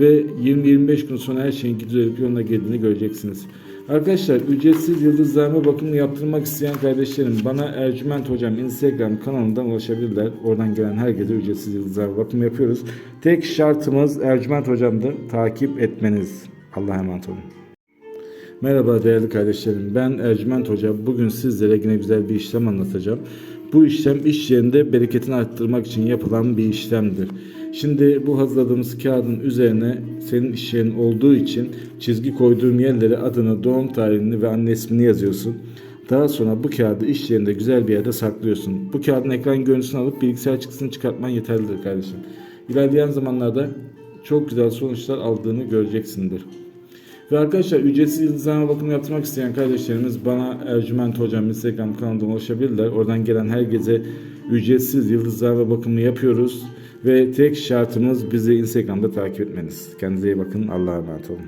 ve 20-25 gün sonra her şeyin düzelip yoluna girdiğini göreceksiniz. Arkadaşlar ücretsiz yıldızlarma bakımını yaptırmak isteyen kardeşlerim bana Ercüment Hocam Instagram kanalından ulaşabilirler. Oradan gelen herkese ücretsiz yıldızlarma bakımı yapıyoruz. Tek şartımız Ercüment Hocam'dır. Takip etmeniz. Allah'a emanet olun. Merhaba değerli kardeşlerim. Ben Ercüment Hoca. Bugün sizlere yine güzel bir işlem anlatacağım. Bu işlem iş yerinde bereketini arttırmak için yapılan bir işlemdir. Şimdi bu hazırladığımız kağıdın üzerine senin iş yerin olduğu için çizgi koyduğum yerlere adını, doğum tarihini ve anne ismini yazıyorsun. Daha sonra bu kağıdı iş yerinde güzel bir yerde saklıyorsun. Bu kağıdın ekran görüntüsünü alıp bilgisayar çıktısını çıkartman yeterlidir kardeşim. İlerleyen zamanlarda çok güzel sonuçlar aldığını göreceksindir. Ve arkadaşlar ücretsiz yıldızlama bakımı yaptırmak isteyen kardeşlerimiz bana Ercüment Hocam Instagram kanalından ulaşabilirler. Oradan gelen herkese ücretsiz yıldızlama bakımı yapıyoruz. Ve tek şartımız bizi Instagram'da takip etmeniz. Kendinize iyi bakın. Allah'a emanet olun.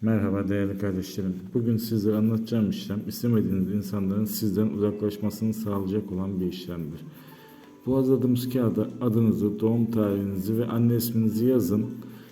Merhaba değerli kardeşlerim. Bugün size anlatacağım işlem istemediğiniz insanların sizden uzaklaşmasını sağlayacak olan bir işlemdir. Bu hazırladığımız kağıda adınızı, doğum tarihinizi ve anne isminizi yazın